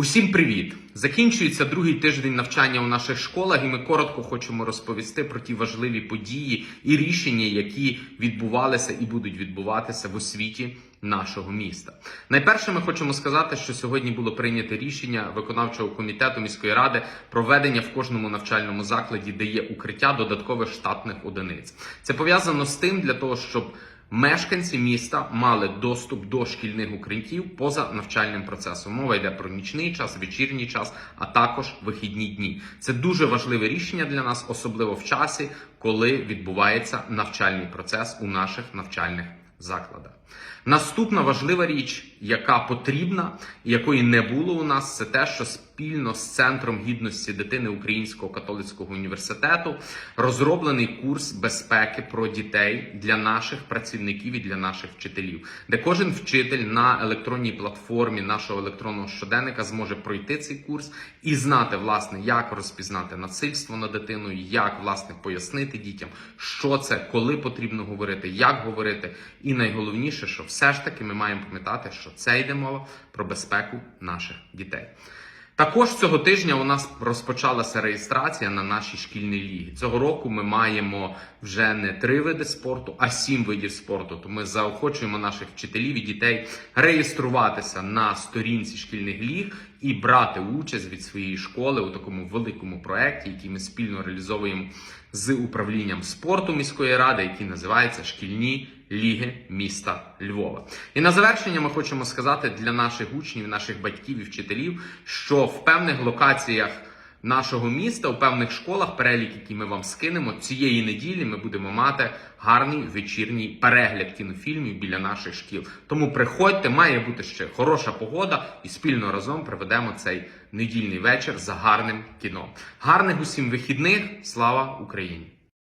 Усім привіт! Закінчується другий тиждень навчання у наших школах, і ми коротко хочемо розповісти про ті важливі події і рішення, які відбувалися і будуть відбуватися в освіті нашого міста. Найперше, ми хочемо сказати, що сьогодні було прийнято рішення виконавчого комітету міської ради про введення в кожному навчальному закладі, де є укриття додаткових штатних одиниць. Це пов'язано з тим, для того, щоб Мешканці міста мали доступ до шкільних укриттів поза навчальним процесом. Мова йде про нічний час, вечірній час, а також вихідні дні. Це дуже важливе рішення для нас, особливо в часі, коли відбувається навчальний процес у наших навчальних закладах. Наступна важлива річ, яка потрібна, якої не було у нас, це те, що спільно з центром гідності дитини Українського католицького університету розроблений курс безпеки про дітей для наших працівників і для наших вчителів, де кожен вчитель на електронній платформі нашого електронного щоденника зможе пройти цей курс і знати, власне, як розпізнати насильство над дитиною, як власне пояснити дітям, що це, коли потрібно говорити, як говорити, і найголовніше, що все ж таки ми маємо пам'ятати, що це йде мова про безпеку наших дітей. Також цього тижня у нас розпочалася реєстрація на нашій шкільні лігі. Цього року ми маємо вже не три види спорту, а сім видів спорту. То ми заохочуємо наших вчителів і дітей реєструватися на сторінці шкільних ліг і брати участь від своєї школи у такому великому проєкті, який ми спільно реалізовуємо з управлінням спорту міської ради, який називається Шкільні ліги міста Львова. І на завершення ми хочемо сказати для наших учнів, наших батьків і вчителів, що в певних локаціях. Нашого міста у певних школах, перелік, який ми вам скинемо, цієї неділі ми будемо мати гарний вечірній перегляд кінофільмів біля наших шкіл. Тому приходьте, має бути ще хороша погода, і спільно разом проведемо цей недільний вечір за гарним кіно. Гарних усім вихідних! Слава Україні!